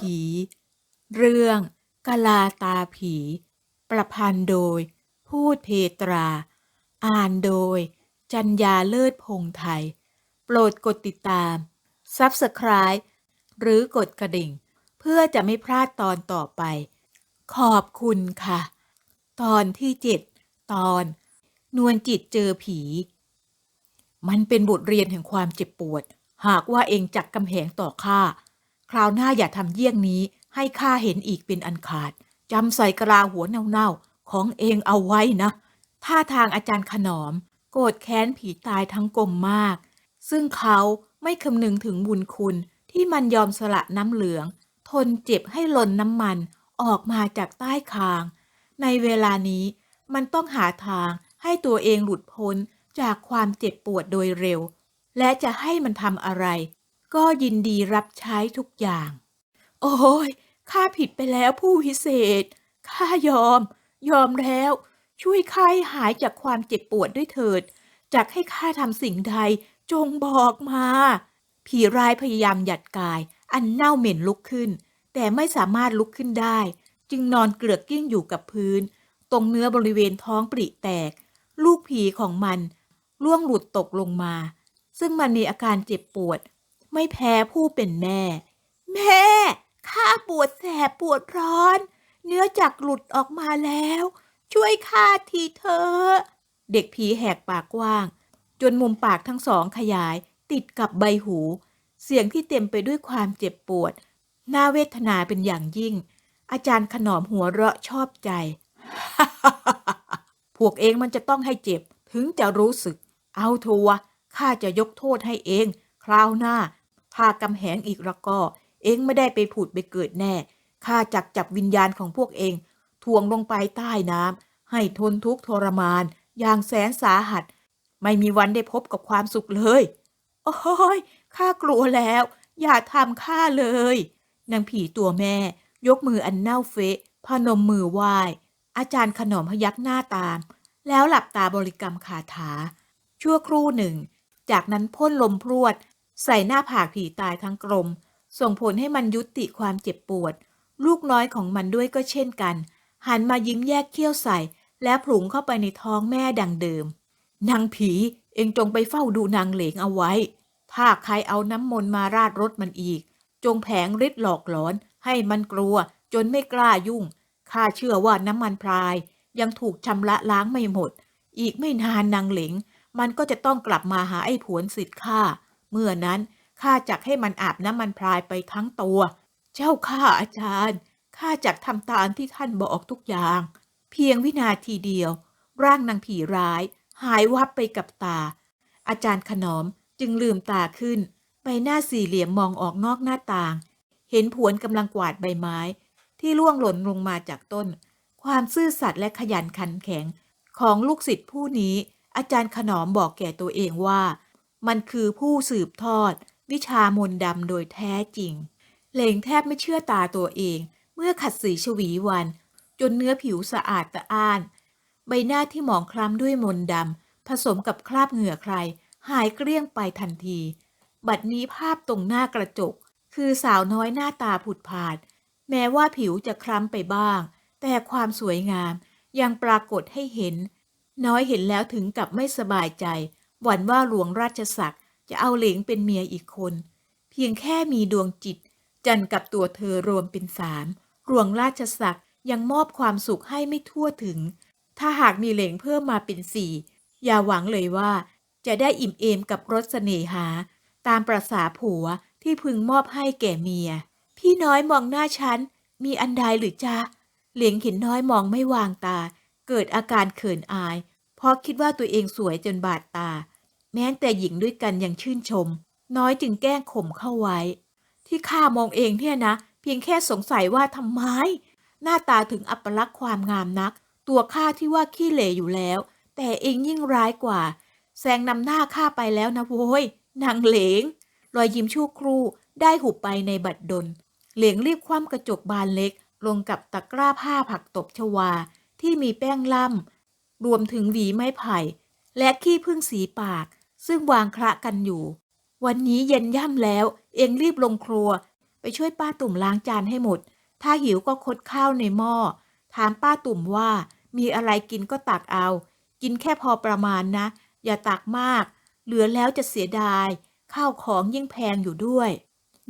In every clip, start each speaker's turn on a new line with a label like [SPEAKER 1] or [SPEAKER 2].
[SPEAKER 1] ผี เรื่องกะลาตาผี ประพันธ์โดย พูดเพตรา อ่านโดย จัญญาเลิศพงไทย โปรดกดติดตาม Subscribe หรือกดกระดิ่ง เพื่อจะไม่พลาดตอนต่อไป ขอบคุณค่ะ ตอนที่เจ็ดตอน นวลจิตเจอผี มันเป็นบทเรียนแห่งความเจ็บปวด หากว่าเองจักกำแหงต่อข้า คราวหน้าอย่าทำเยี่ยงนี้ให้ข้าเห็นอีกเป็นอันขาดจำใส่กระลาหัวเน่าๆของเองเอาไว้นะ ท่าทางอาจารย์ขนอม โกรธแค้นผีตายทั้งกลมมาก ซึ่งเขาไม่คำนึงถึงบุญคุณที่มันยอมสละน้ำเหลือง ทนเจ็บให้หล่นน้ำมันออกมาจากใต้คาง ในเวลานี้มันต้องหาทางให้ตัวเองหลุดพ้นจากความเจ็บปวดโดยเร็ว และจะให้มันทำอะไร ก็ยินดีรับใช้ทุกอย่าง โอ้ยข้าผิดไปแล้วผู้พิเศษ ข้ายอม ยอมแล้ว ช่วยข้าหหายจากความเจ็บปวดด้วยเถิดจากให้ข้าทำสิ่งใด จงบอกมา ผีร้ายพยายามหยัดกาย อันเน่าเหม็นลุกขึ้น แต่ไม่สามารถลุกขึ้นได้ จึงนอนเกลือกกิ้งอยู่กับพื้น ตรงเนื้อบริเวณท้องปริแตก ลูกผีของมันล่วงหลุดตกลงมา ซึ่งมันมีอาการเจ็บปวด ไม่แพ้ผู้เป็นแม่ แม่ข้าปวดแสบปวดร้อน เนื้อจักหลุดออกมาแล้ว ช่วยข้าทีเถอะเด็กผีแหกปากกว้าง จนมุมปากทั้งสองขยายติดกับใบหู เสียงที่เต็มไปด้วยความเจ็บปวด น่าเวทนาเป็นอย่างยิ่ง อาจารย์ขนอมหัวเราะชอบใจ พวกเองมันจะต้องให้เจ็บ ถึงจะรู้สึก เอาเถอะวข้าจะยกโทษให้เอง คราวหน้า ถ้ากำแหงอีกแล้วก็ เองไม่ได้ไปผุดไปเกิดแน่ ข้าจักจับวิญญาณของพวกเองทวงลงไปใต้น้ำให้ทนทุกข์ทรมาน อย่างแสนสาหัส ไม่มีวันได้พบกับความสุขเลย โอ้ยข้ากลัวแล้ว อย่าทำข้าเลย นางผีตัวแม่ ยกมืออันเน่าเฟะพนมมือไหว้ อาจารย์ขนอมพยักหน้าตาม แล้วหลับตาบริกรรมคาถา ชั่วครู่หนึ่ง จากนั้นพ่นลมพรวด ใส่หน้าผากผีตายทั้งกลม ส่งผลให้มันยุติความเจ็บปวด ลูกน้อยของมันด้วยก็เช่นกัน หันมายิ้มแยกเขี้ยวใส่ และผลุงเข้าไปในท้องแม่ดังเดิม นางผีเองจงไปเฝ้าดูนางเหลงเอาไว้ ถ้าใครเอาน้ำมนต์มาราดรถมันอีก จงแผงฤทธิ์หลอกหลอน ให้มันกลัว จนไม่กล้ายุ่งข้าเชื่อว่าน้ำมันพราย ยังถูกชำระล้างไม่หมด อีกไม่นานนางเหลง มันก็จะต้องกลับมาหาไอ้ผวนสิทธิ์ข้า เมื่อนั้นข้าจักให้มันอาบน้ำมันพรายไปทั้งตัว เจ้าข้าอาจารย์ข้าจักทำตามที่ท่านบอกทุกอย่าง เพียงวินาทีเดียว ร่างนางผีร้าย หายวับไปกับตา อาจารย์ขนอมจึงลืมตาขึ้น ใบหน้าสี่เหลี่ยมมองออกนอกหน้าต่าง เห็นผวนกำลังกวาดใบไม้ ที่ล่วงหล่นลงมาจากต้น ความซื่อสัตย์และขยันขันแข็ง ของลูกศิษย์ผู้นี้ อาจารย์ขนอมบอกแก่ตัวเองว่า มันคือผู้สืบทอด วิชามนดำโดยแท้จริง เหลงแทบไม่เชื่อตาตัวเอง เมื่อขัดสีชวีวัน จนเนื้อผิวสะอาดตะอ้าน ใบหน้าที่หมองคล้ำด้วยมนดำผสมกับคราบเหงื่อใคร หายเกลี้ยงไปทันที บัดนี้ภาพตรงหน้ากระจก คือสาวน้อยหน้าตาผุดผาด แม้ว่าผิวจะคล้ำไปบ้าง แต่ความสวยงามยังปรากฏให้เห็น น้อยเห็นแล้วถึงกับไม่สบายใจ หวั่นว่าหลวงราชศักดิ์จะเอาเหลงเป็นเมียอีกคน เพียงแค่มีดวงจิต จันกับตัวเธอรวมเป็นสามหลวงราชศักดิ์ยังมอบความสุขให้ไม่ทั่วถึง ถ้าหากมีเหลงเพิ่มมาเป็นสี่อย่าหวังเลยว่า จะได้อิ่มเอมกับรสเสน่หา ตามประษาผัวที่พึงมอบให้แก่เมีย พี่น้อยมองหน้าฉัน มีอันใดหรือจ๊ะเหลียงเห็นน้อยมองไม่วางตา เกิดอาการเขินอาย เพราะคิดว่าตัวเองสวยจนบาดตา แม้แต่หญิงด้วยกันยังชื่นชม น้อยจึงแกล้งข่มเข้าไว้ ที่ข้ามองเองเนี่ยนะ เพียงแค่สงสัยว่าทำไม หน้าตาถึงอัปลักษณ์ความงามนัก ตัวข้าที่ว่าขี้เหร่อยู่แล้ว แต่เองยิ่งร้ายกว่าแซงนำหน้าข้าไปแล้วนะโว้ยนางเหลง รอยยิ้มชั่วครู่ได้หุบไปในบัดดล เหลงรีบคว่ำกระจกบานเล็ก ลงกับตะกร้าผ้าผักตบชวาที่มีแป้งล่ำ รวมถึงหวีไม้ไผ่ และขี้พึ่งสีปาก ซึ่งวางคระกันอยู่ วันนี้เย็นย่ำแล้ว เองรีบลงครัว ไปช่วยป้าตุ่มล้างจานให้หมด ถ้าหิวก็คดข้าวในหม้อ ถามป้าตุ่มว่ามีอะไรกินก็ตักเอา กินแค่พอประมาณนะ อย่าตักมาก เหลือแล้วจะเสียดาย ข้าวของยิ่งแพงอยู่ด้วย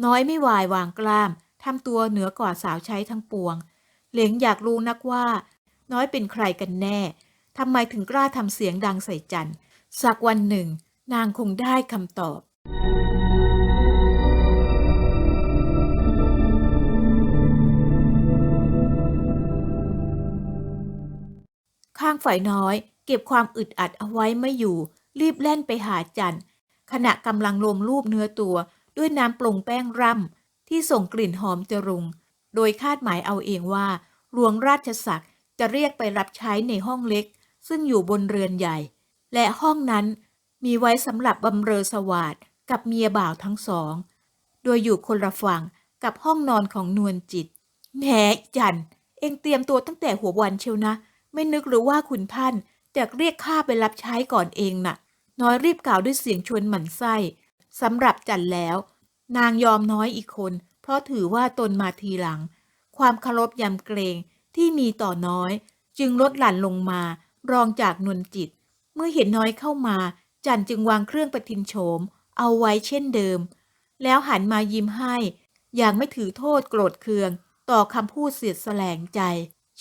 [SPEAKER 1] น้อยไม่วายวางกล้ามทำตัวเหนือกว่าสาวใช้ทั้งปวง เหลงอยากรู้นักว่า น้อยเป็นใครกันแน่ ทำไมถึงกล้าทำเสียงดังใส่จันสักวันหนึ่ง นางคงได้คำตอบ ข้างฝ่ายน้อย เก็บความอึดอัดเอาไว้ไม่อยู่ รีบแล่นไปหาจันขณะกำลังลมรูปเนื้อตัว ด้วยน้ำปรุงแป้งร่ำที่ส่งกลิ่นหอมจรุง โดยคาดหมายเอาเองว่าหลวงราชศักดิ์จะเรียกไปรับใช้ในห้องเล็ก ซึ่งอยู่บนเรือนใหญ่ และห้องนั้นมีไว้สำหรับบำเรอสวาดกับเมียบ่าวทั้งสอง โดยอยู่คนละฝั่งกับห้องนอนของนวลจิตแหมจัน เองเตรียมตัวตั้งแต่หัววันเชียวนะ ไม่นึกหรือว่าคุณท่านจะเรียกข้าไปรับใช้ก่อนเองน่ะ น้อยรีบกล่าวด้วยเสียงชวนหมั่นไส้สำหรับจันแล้ว นางยอมน้อยอีกคน เพราะถือว่าตนมาทีหลัง ความเคารพยำเกรงที่มีต่อน้อย จึงลดหลั่นลงมา รองจากนวลจิต เมื่อเห็นน้อยเข้ามา จันจึงวางเครื่องประทินโฉม เอาไว้เช่นเดิม แล้วหันมายิ้มให้ อย่างไม่ถือโทษโกรธเคือง ต่อคำพูดเสียดแสลงใจ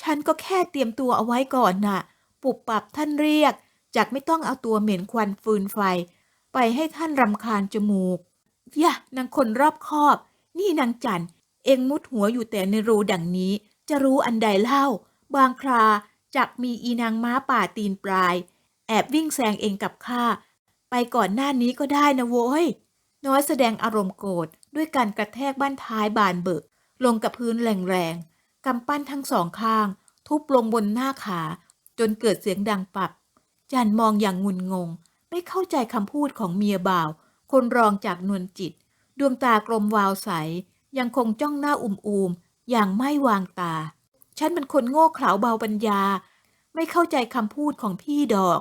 [SPEAKER 1] ฉันก็แค่เตรียมตัวเอาไว้ก่อนน่ะ ปุบปับท่านเรียกจากไม่ต้องเอาตัวเหม็นควันฟืนไฟ ไปให้ท่านรำคาญจมูกยะนางคนรอบคอบ นี่นางจันเองมุดหัวอยู่แต่ในรูดังนี้ จะรู้อันใดเล่า บางครา จักมีอีนางม้าป่าตีนปลาย แอบวิ่งแซงเองกับข้า ไปก่อนหน้านี้ก็ได้นะโว้ย น้อยแสดงอารมณ์โกรธด้วยการกระแทกบ้านท้ายบานเบิก ลงกับพื้นแรงๆ กำปั้นทั้งสองข้าง ทุบลงบนหน้าขา จนเกิดเสียงดังปับ จันมองอย่างงุนงง ไม่เข้าใจคำพูดของเมียบ่าว คนรองจากนวลจิต ดวงตากลมวาวใส ยังคงจ้องหน้าอุ่มๆอย่างไม่วางตา ฉันเป็นคนโง่เขลาเบาปัญญา ไม่เข้าใจคำพูดของพี่ดอก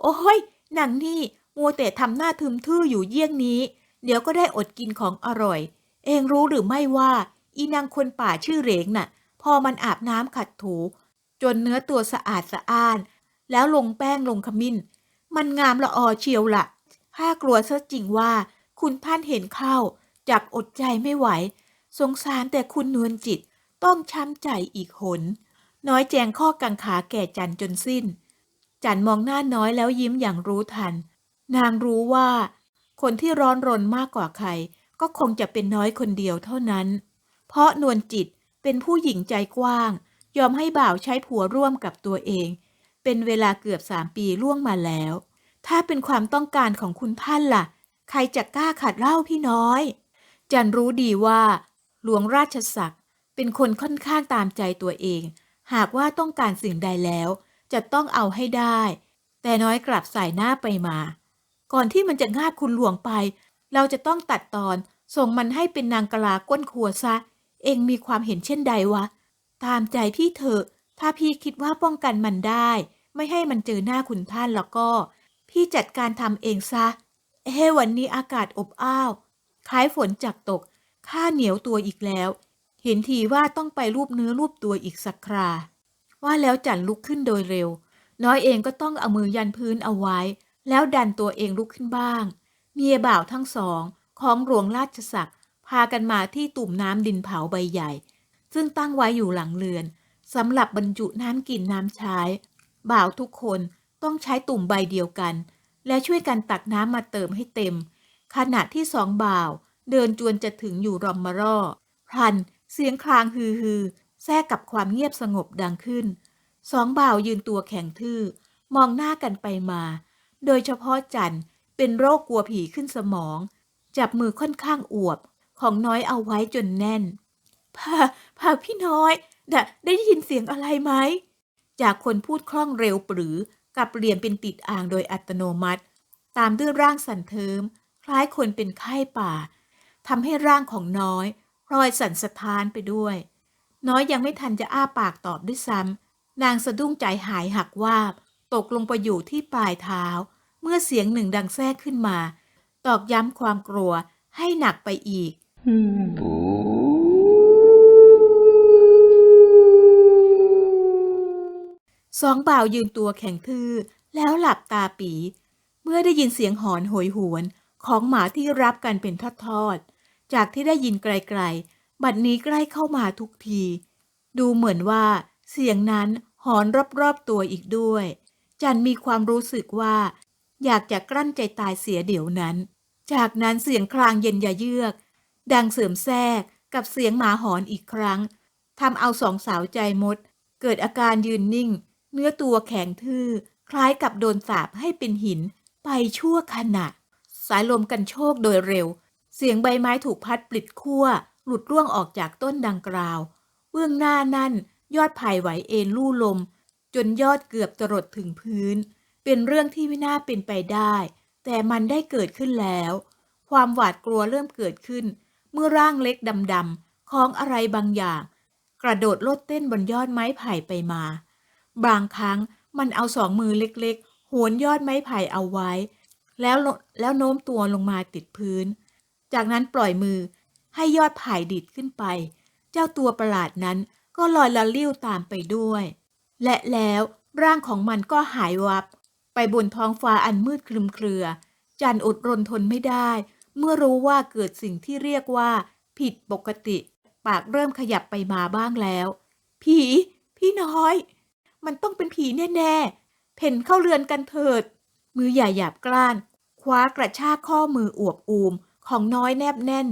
[SPEAKER 1] โอ้ยนังนี่มัวแต่ทำหน้าทึมทื่ออยู่เยี่ยงนี้ เดี๋ยวก็ได้อดกินของอร่อย เองรู้หรือไม่ว่า อีนางคนป่าชื่อเหลงน่ะ พอมันอาบน้ำขัดถู จนเนื้อตัวสะอาดสะอ้าน แล้วลงแป้งลงขมิ้น มันงามละออเชียวละ่ะข้ากลัวซะจริงว่า คุณท่านเห็นเข้าจากอดใจไม่ไหว สงสารแต่คุณนวลจิต ต้องช้ำใจอีกหน น้อยแจงข้อกังขาแก่จันจนสิ้น จันมองหน้าน้อยแล้วยิ้มอย่างรู้ทัน นางรู้ว่า คนที่ร้อนรนมากกว่าใคร ก็คงจะเป็นน้อยคนเดียวเท่านั้น เพราะนวลจิตเป็นผู้หญิงใจกว้าง ยอมให้บ่าวใช้ผัวร่วมกับตัวเอง เป็นเวลาเกือบสามปีล่วงมาแล้ว ถ้าเป็นความต้องการของคุณท่านล่ะ ใครจะกล้าขัดเล่าพี่น้อย จันรู้ดีว่า หลวงราชศักดิ เป็นคนค่อนข้างตามใจตัวเอง หากว่าต้องการสิ่งใดแล้ว จะต้องเอาให้ได้ แต่น้อยกลับใส่หน้าไปมา ก่อนที่มันจะงาบคุณหลวงไป เราจะต้องตัดตอนส่งมันให้เป็นนางกะลาก้นครัวซะ เองมีความเห็นเช่นใดวะ ตามใจพี่เถอะ ถ้าพี่คิดว่าป้องกันมันได้ ไม่ให้มันเจอหน้าคุณท่านแล้วก็ พี่จัดการทำเองซะเอ้วันนี้อากาศอบอ้าว คล้ายฝนจากตก ข้าเหนียวตัวอีกแล้ว เห็นทีว่าต้องไปรูปเนื้อรูปตัวอีกสักครา ว่าแล้วจันลุกขึ้นโดยเร็ว น้อยเองก็ต้องเอามือยันพื้นเอาไว้ แล้วดันตัวเองลุกขึ้นบ้าง เมียบ่าวทั้งสองของหลวงราชศักดิ์พากันมาที่ตุ่มน้ำดินเผาใบใหญ่ ซึ่งตั้งไว้อยู่หลังเรือนสำหรับบรรจุน้ำกินน้ำใช้ บ่าวทุกคนต้องใช้ตุ่มใบเดียวกัน และช่วยกันตักน้ำมาเติมให้เต็ม ขณะที่สองบ่าวเดินจวนจะถึงอยู่รอมมารอพัน เสียงคลางฮือฮือแทรกกับความเงียบสงบดังขึ้น สองบ่าวยืนตัวแข็งทื่อ มองหน้ากันไปมา โดยเฉพาะจันเป็นโรคกลัวผีขึ้นสมอง จับมือค่อนข้างอวบ ของน้อยเอาไว้จนแน่นพาพาพี่น้อยดะได้ยินเสียงอะไรไหม จากคนพูดคล่องเร็วปรือกับเปลี่ยนเป็นติดอ่างโดยอัตโนมัติ ตามด้วยร่างสั่นเทิม คล้ายคนเป็นไข้ป่าทำให้ร่างของน้อย ลอยสั่นสะท้านไปด้วย น้อยยังไม่ทันจะอ้าปากตอบด้วยซ้ำนางสะดุ้งใจหายหักวาบ ตกลงไปอยู่ที่ปลายเท้า เมื่อเสียงหนึ่งดังแทรกขึ้นมา ตอกย้ำความกลัวให้หนักไปอีกสองบ่าวยืนตัวแข็งทื่อแล้วหลับตาปี เมื่อได้ยินเสียงหอนโหยหวนของหมาที่รับกันเป็นทอด จากที่ได้ยินไกลๆ บัดนี้ใกล้เข้ามาทุกที ดูเหมือนว่า เสียงนั้นหอนรอบๆตัวอีกด้วย จันมีความรู้สึกว่า อยากจะกลั้นใจตายเสียเดี๋ยวนั้น จากนั้นเสียงคลางเย็นยาเยือก ดังเสริมแทรกกับเสียงหมาหอนอีกครั้งทำเอาสองสาวใจมด เกิดอาการยืนนิ่ง เนื้อตัวแข็งทื่อ คล้ายกับโดนสาบให้เป็นหิน ไปชั่วขณะ สายลมกันโชกโดยเร็ว เสียงใบไม้ถูกพัดปลิดขั้ว หลุดร่วงออกจากต้นดังกล่าว เบื้องหน้านั่น ยอดไผ่ไหวเอ็นลู่ลม จนยอดเกือบจะรดถึงพื้น เป็นเรื่องที่ไม่น่าเป็นไปได้ แต่มันได้เกิดขึ้นแล้ว ความหวาดกลัวเริ่มเกิดขึ้น เมื่อร่างเล็กดำๆของอะไรบางอย่าง กระโดดโลดเต้นบนยอดไม้ไผ่ไปมา บางครั้งมันเอาสองมือเล็กๆโหนยอดไม้ไผ่เอาไว้ แล้วแล้วโน้มตัวลงมาติดพื้น จากนั้นปล่อยมือให้ยอดไผ่ดิดขึ้นไป เจ้าตัวประหลาดนั้นก็ลอยละลิ้วตามไปด้วย และแล้วร่างของมันก็หายวับ ไปบนท้องฟ้าอันมืดคลึมเครือ จันอดรนทนไม่ได้ เมื่อรู้ว่าเกิดสิ่งที่เรียกว่า ผิดปกติ ปากเริ่มขยับไปมาบ้างแล้ว ผี พี่น้อย มันต้องเป็นผีแน่ๆ เพ่นเข้าเรือนกันเถิด มือใหญ่หยาบกร้าน คว้ากระชากข้อมืออวบอูม ของน้อยแนบแน่น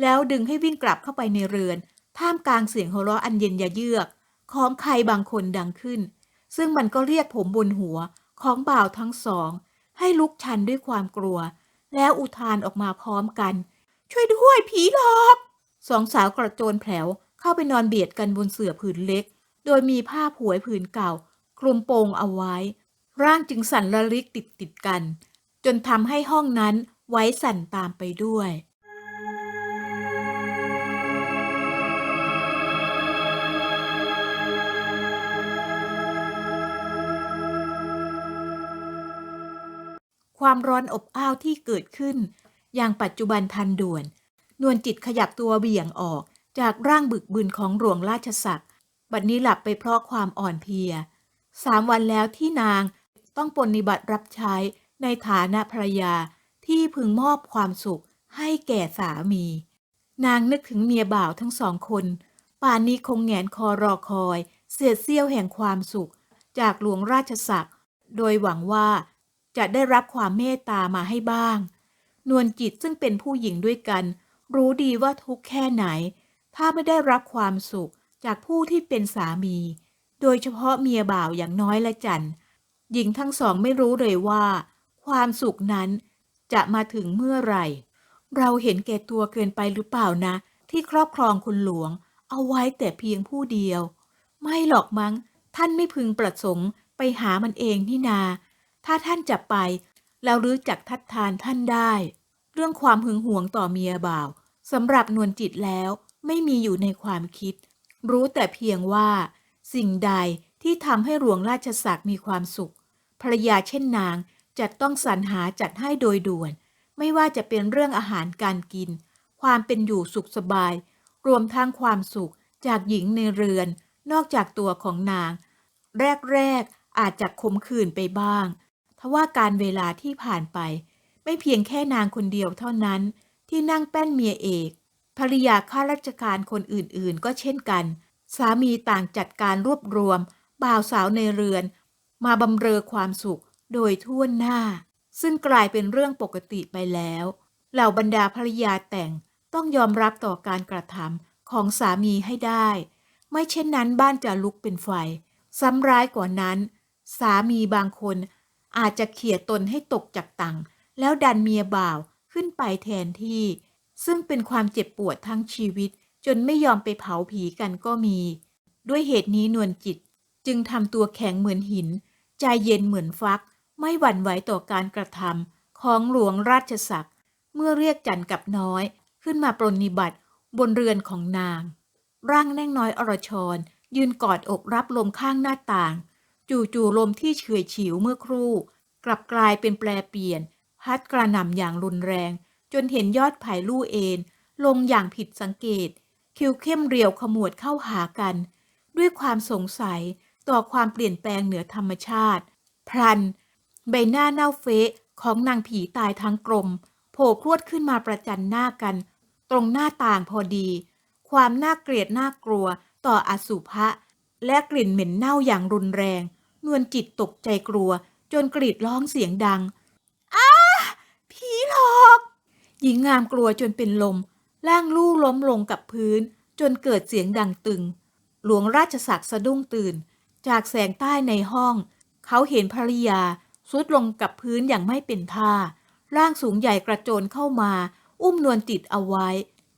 [SPEAKER 1] แล้วดึงให้วิ่งกลับเข้าไปในเรือน ท่ามกลางเสียงหัวเราะอันเย็นยะเยือก ของใครบางคนดังขึ้น ซึ่งมันก็เรียกผมบนหัวของบ่าวทั้งสอง ให้ลุกชันด้วยความกลัว แล้วอุทานออกมาพร้อมกัน ช่วยด้วยผีหลอกสองสาวกระโจนแผลวเข้าไปนอนเบียดกันบนเสื่อผืนเล็ก โดยมีผ้าผวยผืนเก่า คลุมโปงเอาไว้ ร่างจึงสั่นระลิกติดติดกัน จนทำให้ห้องนั้น ไว้สั่นตามไปด้วยความร้อนอบอ้าวที่เกิดขึ้น อย่างปัจจุบันทันด่วน นวลจิตขยับตัวเบี่ยงออกจากร่างบึกบึนของหลวงราชศักดิ์บัดนี้หลับไปเพราะความอ่อนเพลียสามวันแล้วที่นางต้องปฏิบัติรับใช้ในฐานะภรรยา ที่พึงมอบความสุขให้แก่สามี นางนึกถึงเมียบ่าวทั้งสองคน ป่านนี้คงแงนคอรอคอย เสียดเสี้ยวแห่งความสุข จากหลวงราชศักดิ์โดยหวังว่าจะได้รับความเมตตามาให้บ้าง นวลจิตซึ่งเป็นผู้หญิงด้วยกัน รู้ดีว่าทุกข์แค่ไหน ถ้าไม่ได้รับความสุขจากผู้ที่เป็นสามี โดยเฉพาะเมียบ่าวอย่างน้อยละจันหญิงทั้งสองไม่รู้เลยว่า ความสุขนั้น จะมาถึงเมื่อไหร่ เราเห็นแก่ตัวเกินไปหรือเปล่านะ ที่ครอบครองคุณหลวง เอาไว้แต่เพียงผู้เดียว ไม่หรอกมั้ง ท่านไม่พึงประสงค์ไปหามันเองนี่นา ถ้าท่านจะไป เรารู้จักทัดทานท่านได้ เรื่องความหึงหวงต่อเมียบ่าวสำหรับนวลจิตแล้วไม่มีอยู่ในความคิด รู้แต่เพียงว่า สิ่งใดที่ทำให้หลวงราชศักดิ์มีความสุขภรรยาเช่นนาง จะต้องสรรหาจัดให้โดยด่วน ไม่ว่าจะเป็นเรื่องอาหารการกิน ความเป็นอยู่สุขสบาย รวมทั้งความสุขจากหญิงในเรือน นอกจากตัวของนาง แรกๆอาจจะขมขื่นไปบ้างทว่าการเวลาที่ผ่านไป ไม่เพียงแค่นางคนเดียวเท่านั้น ที่นั่งแป้นเมียเอกภรรยาข้าราชการคนอื่นๆ ก็เช่นกัน สามีต่างจัดการรวบรวม บ่าวสาวในเรือน มาบำเรอความสุข โดยทั่วหน้า ซึ่งกลายเป็นเรื่องปกติไปแล้ว เหล่าบรรดาภรรยาแต่งต้องยอมรับต่อการกระทำของสามีให้ได้ ไม่เช่นนั้นบ้านจะลุกเป็นไฟ ซ้ำร้ายกว่านั้น สามีบางคน อาจจะเขี่ยตนให้ตกจากตังแล้วดันเมียบ่าวขึ้นไปแทนที่ ซึ่งเป็นความเจ็บปวดทั้งชีวิต จนไม่ยอมไปเผาผีกันก็มี ด้วยเหตุนี้นวลจิตจึงทำตัวแข็งเหมือนหิน ใจเย็นเหมือนฟัก ไม่หวั่นไหวต่อการกระทำของหลวงราชศักดิ์เมื่อเรียกจันกับน้อยขึ้นมาปรนนิบัติบนเรือนของนาง ร่างแน่งน้อยอรชร ยืนกอดอกรับลมข้างหน้าต่าง จู่ๆลมที่เฉยฉิวเมื่อครู่ กลับกลายเป็นแปลเปลี่ยน พัดกระหน่ำอย่างรุนแรง จนเห็นยอดไผ่ลู่เอนลงอย่างผิดสังเกต คิวเข้มเรียวขมวดเข้าหากัน ด้วยความสงสัยต่อความเปลี่ยนแปลงเหนือธรรมชาติ พลัน ใบหน้าเน่าเฟะของนางผีตายทั้งกลมโผล่พรวดขึ้นมาประจันหน้ากัน ตรงหน้าต่างพอดี ความน่าเกลียดน่ากลัวต่ออสุภะและกลิ่นเหม็นเน่าอย่างรุนแรง นวลจิตตกใจกลัว จนกรีดร้องเสียงดัง อ้า ผีหลอก หญิงงามกลัวจนเป็นลมร่างลู่ล้มลงกับพื้น จนเกิดเสียงดังตึง หลวงราชศักดิ์สะดุ้งตื่น จากแสงใต้ในห้อง เขาเห็นภริยา สุดลงกับพื้นอย่างไม่เป็นท่า ร่างสูงใหญ่กระโจนเข้ามา อุ้มนวลจิตเอาไว้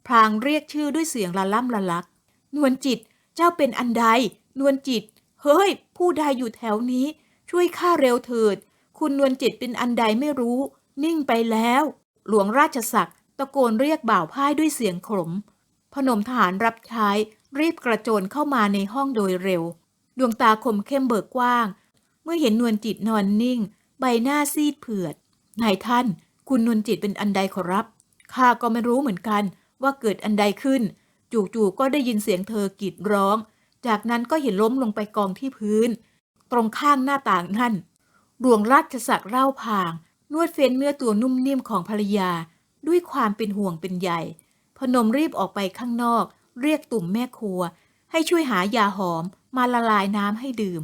[SPEAKER 1] พลางเรียกชื่อด้วยเสียงละล่ำละลัก นวลจิต เจ้าเป็นอันใด นวลจิต เฮ้ย ผู้ใดอยู่แถวนี้ ช่วยข้าเร็วเถิด คุณนวลจิตเป็นอันใดไม่รู้ นิ่งไปแล้ว หลวงราชศักดิ์ตะโกนเรียกบ่าวพ่ายด้วยเสียงขม พนมทหารรับใช้รีบกระโจนเข้ามาในห้องโดยเร็ว ดวงตาคมเข้มเบิกกว้าง เมื่อเห็นนวลจิตนอนนิ่ง ใบหน้าซีดเผือด นายท่าน คุณนวลจิตเป็นอันใดขอรับ ข้าก็ไม่รู้เหมือนกันว่าเกิดอันใดขึ้น จู่ๆก็ได้ยินเสียงเธอกรีดร้อง จากนั้นก็เห็นล้มลงไปกองที่พื้น ตรงข้างหน้าต่างนั่นหลวงราชศักดิ์เล่าพาง นวดเฟ้นเนื้อตัวนุ่มนิ่มของภรรยา ด้วยความเป็นห่วงเป็นใยพนมรีบออกไปข้างนอก เรียกตุ่มแม่ครัว ให้ช่วยหายาหอมมาละลายน้ำให้ดื่ม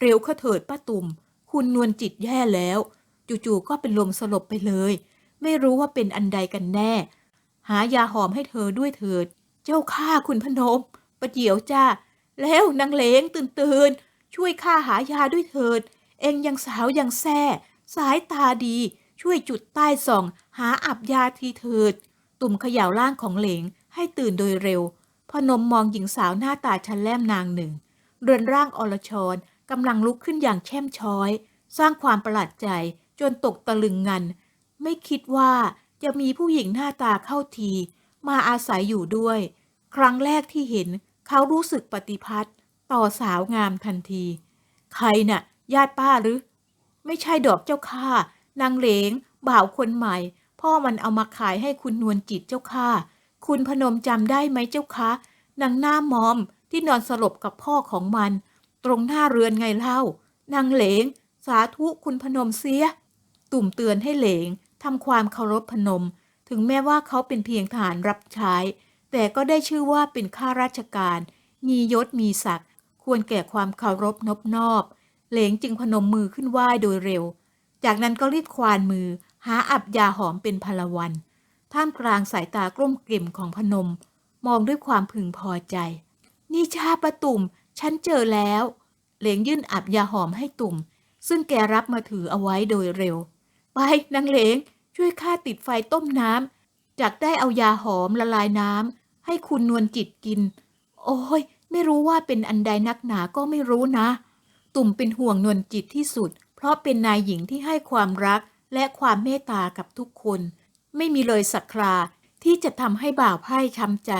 [SPEAKER 1] เร็วเข้าเถิดป้าตุ่ม คุณนวลจิตแย่แล้ว จู่ๆก็เป็นลมสลบไปเลย ไม่รู้ว่าเป็นอันใดกันแน่ หายาหอมให้เธอด้วยเถิด เจ้าข้าคุณพนมประเดี๋ยวจ้าแล้วนางเลงตื่นตื่นช่วยข้าหายาด้วยเถิด เองยังสาวยังแซ่สายตาดี ช่วยจุดใต้ส่อง หาอับยาทีเถิด ตุ่มเขย่าร่างของเหลงให้ตื่นโดยเร็ว พนมมองหญิงสาวหน้าตาชันแลมนางหนึ่ง เรือนร่างอรชร กำลังลุกขึ้นอย่างแช่มช้อย สร้างความประหลาดใจจนตกตะลึงงัน ไม่คิดว่าจะมีผู้หญิงหน้าตาเข้าที มาอาศัยอยู่ด้วย ครั้งแรกที่เห็นเขารู้สึกปฏิพัทธ์ต่อสาวงามทันที ใครน่ะ ญาติป้าหรือ ไม่ใช่ดอกเจ้าค่านางเหลง บ่าวคนใหม่ พ่อมันเอามาขายให้คุณนวลจิตเจ้าค่าคุณพนมจำได้ไหมเจ้าคะนางหน้ามอมที่นอนสลบกับพ่อของมัน รงหน้าเรือนไงเล่านางเหลง สาธุคุณพนมเสีย ตุ่มเตือนให้เหลงทำความเคารพพนม ถึงแม้ว่าเขาเป็นเพียงทหารรับใช้ แต่ก็ได้ชื่อว่าเป็นข้าราชการ มียศมีศักดิ์ควรแก่ความเคารพนบนอบ เหลงจึงพนมมือขึ้นไหว้โดยเร็ว จากนั้นก็รีบควานมือ หาอับยาหอมเป็นพลวัน ท่ามกลางสายตากล้มกลิ่มของพนม มองด้วยความพึงพอใจ นี่ชาประตุ่ม ฉันเจอแล้ว เหลงยื่นอับยาหอมให้ตุ่ม ซึ่งแกรับมาถือเอาไว้โดยเร็ว ไปนางเหลง ช่วยข้าติดไฟต้มน้ำจากได้เอายาหอมละลายน้ำให้คุณนวลจิตกิน โอ้ย ไม่รู้ว่าเป็นอันใดนักหนาก็ไม่รู้นะ ตุ่มเป็นห่วงนวลจิตที่สุด เพราะเป็นนายหญิงที่ให้ความรักและความเมตตากับทุกคน ไม่มีเลยสักคราที่จะทำให้บ่าวไพ่ช้ำใจ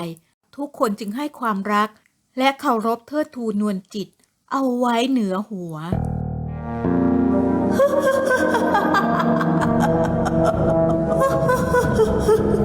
[SPEAKER 1] ทุกคนจึงให้ความรัก และเคารพเทิดทูนนวลจิต เอาไว้เหนือหัว
[SPEAKER 2] Ha